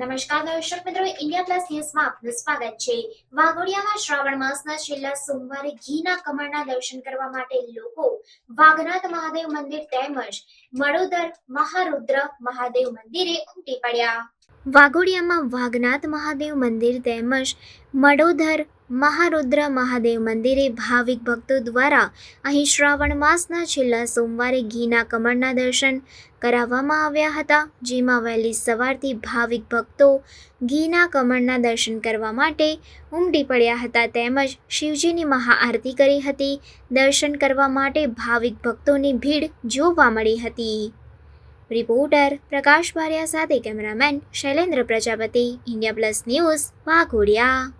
નમસ્કાર દર્શક મિત્રો, ઇન્ડિયા પ્લસ ન્યૂઝમાં આપનું સ્વાગત છે. વાઘોડિયામાં શ્રાવણ માસના છેલ્લા સોમવારે ઘીના કમળના દર્શન કરવા માટે લોકો વાઘનાથ મહાદેવ મંદિર તેમજ મડોદર મહારુદ્ર મહાદેવ મંદિરે ઉમટી પડ્યા. વાઘોડિયામાં વાઘનાથ મહાદેવ મંદિર તેમજ મડોદર મહારુદ્ર મહાદેવ મંદિરે ભાવિક ભક્તો દ્વારા અહીં શ્રાવણ માસના છેલ્લા સોમવારે ઘીના કમળના દર્શન કરાવવામાં આવ્યા હતા, જેમાં વહેલી સવારથી ભાવિક ભક્તો ઘીના કમળના દર્શન કરવા માટે ઉમટી પડ્યા હતા તેમજ શિવજીની મહાઆરતી કરી હતી. દર્શન કરવા માટે ભાવિક ભક્તોની ભીડ જોવા મળી હતી. રિપોર્ટર પ્રકાશ ભારિયા સાથે cameraman Shailendra Prajapati India plus news Waghodia.